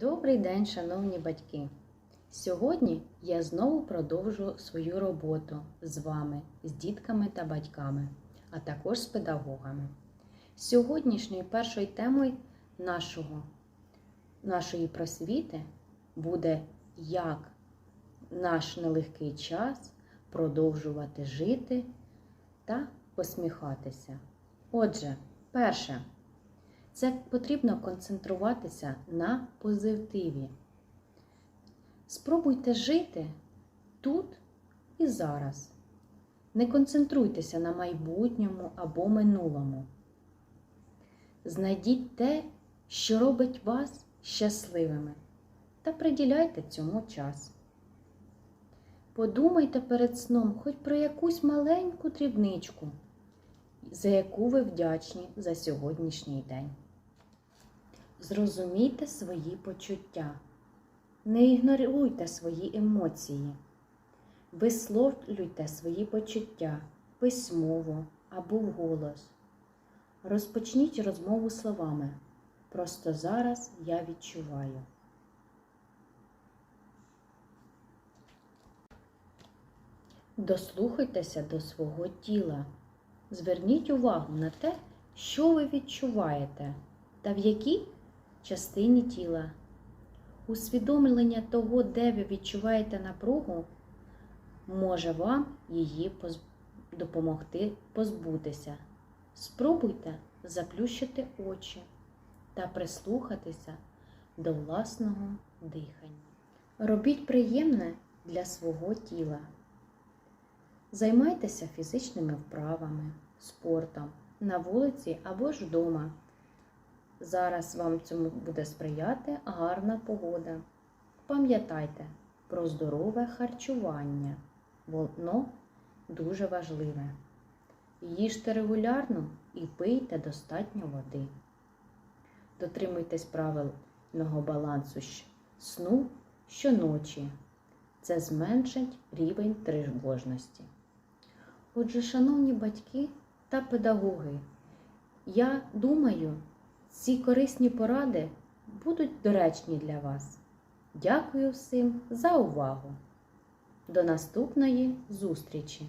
Добрий день, шановні батьки! Сьогодні я знову продовжу свою роботу з вами, з дітками та батьками, а також з педагогами. Сьогоднішньою першою темою нашого, нашої просвіти буде як наш нелегкий час продовжувати жити та посміхатися. Отже, перше. Це потрібно концентруватися на позитиві. Спробуйте жити тут і зараз. Не концентруйтеся на майбутньому або минулому. Знайдіть те, що робить вас щасливими, та приділяйте цьому час. Подумайте перед сном хоч про якусь маленьку дрібничку, за яку ви вдячні за сьогоднішній день. Зрозумійте свої почуття. Не ігноруйте свої емоції. Висловлюйте свої почуття письмово або вголос. Розпочніть розмову словами. Просто зараз я відчуваю. Дослухайтеся до свого тіла. Зверніть увагу на те, що ви відчуваєте та в якій частині тіла. Усвідомлення того, де ви відчуваєте напругу, може вам її допомогти позбутися. Спробуйте заплющити очі та прислухатися до власного дихання. Робіть приємне для свого тіла. Займайтеся фізичними вправами, спортом на вулиці або ж вдома. Зараз вам цьому буде сприяти гарна погода. Пам'ятайте про здорове харчування, воно дуже важливе. Їжте регулярно і пийте достатньо води. Дотримуйтесь правильного балансу сну щоночі. Це зменшить рівень тривожності. Отже, шановні батьки та педагоги, я думаю, ці корисні поради будуть доречні для вас. Дякую всім за увагу. До наступної зустрічі!